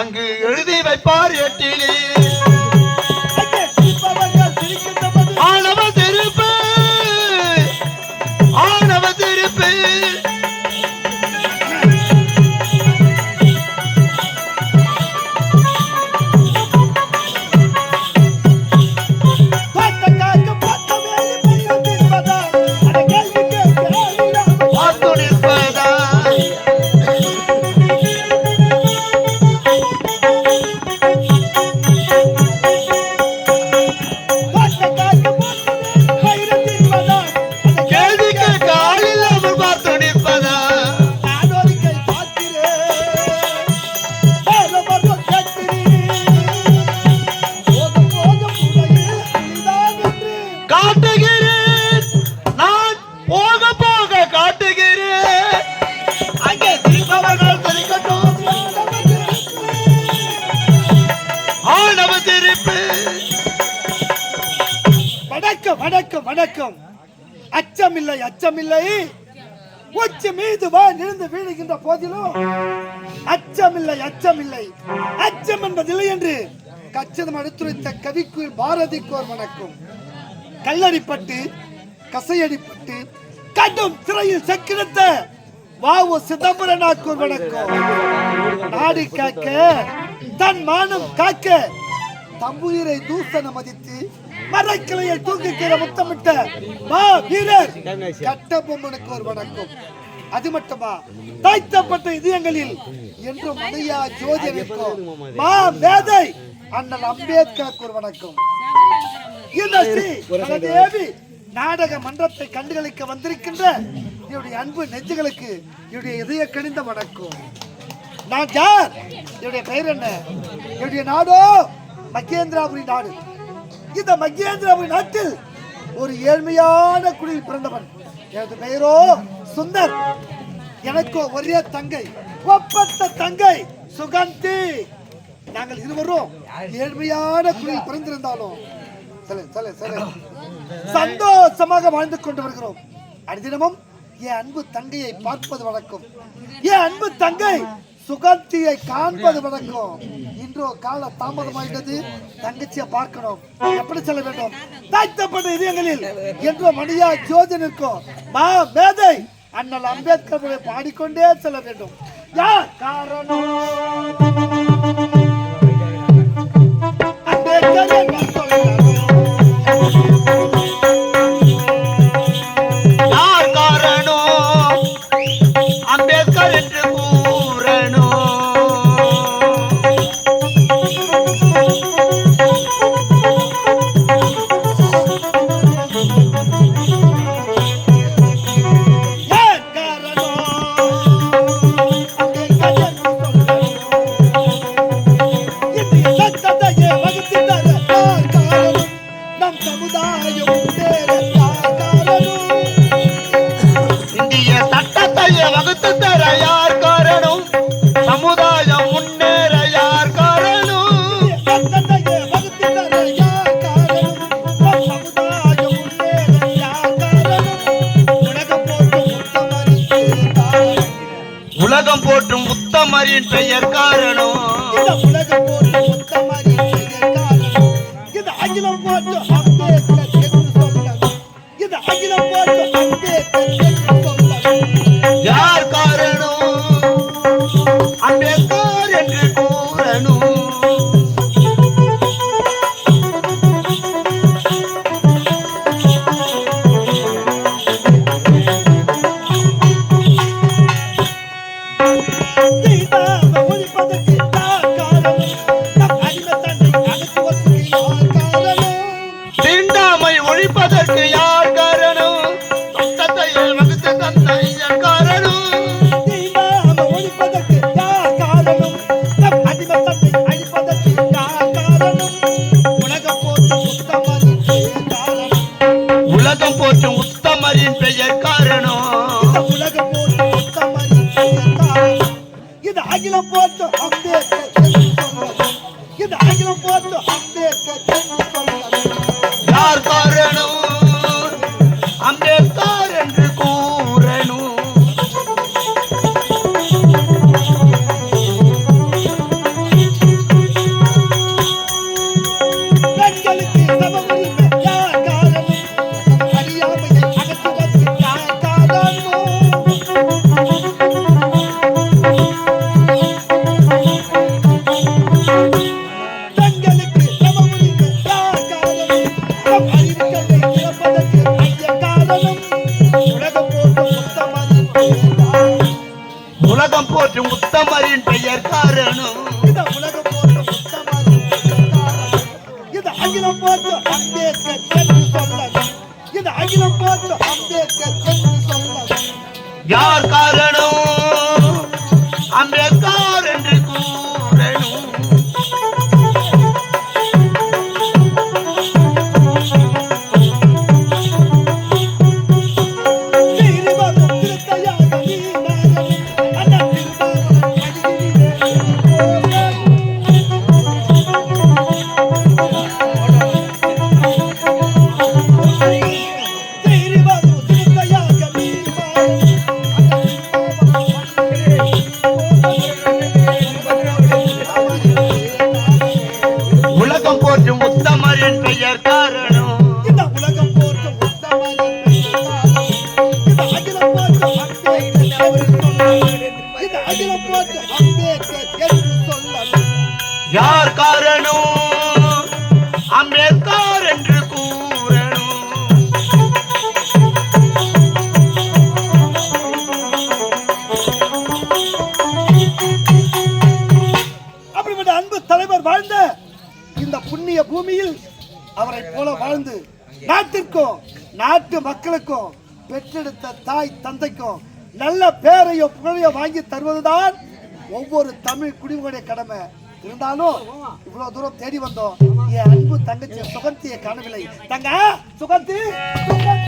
அங்கு எழுதி வைப்பார் எட்டிலே வணக்கம் வணக்கம் வணக்கம். அச்சமில்லை அச்சமில்லை. உச்சி மீது வா நிறுந்து வீழுகின்ற போதிலும். அச்சமில்லை அச்சமில்லை. அச்சம் என்பதில்லை என்று கச்சிதம் எடுத்துரைத்த கவிக்குயில் பாரதிக்கோர் வணக்கம். கல்லடிப்பட்டு கசையடிப்பட்டு கடும் சிறையில் செக்கிடத்த வாவு சிதம்பரனாக்கோர் வணக்கம். நாடு காக்க தன் மானம் காக்க தம்புயிரை தூசன மதித்து மரக்கிளையை தூக்கிக்கிற முத்தமிட்ட மா வீரர். கட்டபொம்மனுக்கு ஒரு வணக்கம். அது மட்டுமா? தாய்த்தப்பட்ட இதயங்களில் என்றும் மனையா ஜோதி நிற்கும் மா மேதை அண்ணல் அம்பேத்கருக்கு ஒரு வணக்கம். ஸ்ரீ தேவி நாடக மன்றத்தை கண்டுகளிக்க வந்திருக்கின்ற என்னுடைய அன்பு நெஞ்சுகளுக்கு என்னுடைய இதய கணிந்த வணக்கம். நான் யார்? என்னுடைய பெயர் என்ன? என்னுடைய நாடோ? மகேந்திராபுரி நாடு. இந்த மகேந்திரபுரி நாட்டில் ஒரு ஏழ்மையான குடியில் பிறந்தவன். எனது பெயரோ சுந்தர். எனக்கோ ஒரே தங்கை. ஒப்பத்த தங்கை சுகந்தி. நாங்கள் இருவரும் ஏழ்மையான குடியில் பிறந்திருந்தாலும். சந்தோஷமாக வாழ்ந்து கொண்டு வருகிறோம். அனுதினமும் என் அன்பு தங்கையை பார்ப்பது வழக்கம். என் அன்பு தங்கை சுகந்தியை காண்பது வழக்கம். இன்றோ கால தாமதமாயிட்டது. தங்கச்சியை பார்க்கணும். எப்படி செல்ல வேண்டும்? தாழ்த்தப்பட்ட இதயங்களில் என்றோ மணியா ஜோதி நிற்கும். மா மேதை அண்ணல் அம்பேத்கர் பாடிக்கொண்டே செல்ல வேண்டும். யார்? காரணம் உத்தமரின் பெயர் காரணம் இந்த உலகம் போற்றும் உத்தமரின் பெயர் காரணம். இது அகிலம் போட்டு அம்பேத்கர் என்று சொல்லலாம். இந்த அகிலம் போற்றும் அம்பேத்கர் என் பெயர் காரணம் இந்த உலகம் போற்றும் உத்தமரின் இது அகிலம் போற்று அம்பேத்கர் என்று சொல்லலாம். இது அகிலம் போற்று அம்பேத்கர் முத்தமரின் பெயர் நாட்டிற்கும் நாட்டு மக்களுக்கும் பெற்றெடுத்த தாய் தந்தைக்கும் நல்ல பேரையோ புகழையோ வாங்கி தருவதுதான் ஒவ்வொரு தமிழ் குடிமகனுடைய கடமை. இருந்தாலும் இவ்வளவு தூரம் தேடி வந்தோம். என் அன்பு தங்கச்சி சுகந்தியை காணவில்லை. தங்க சுகந்தி!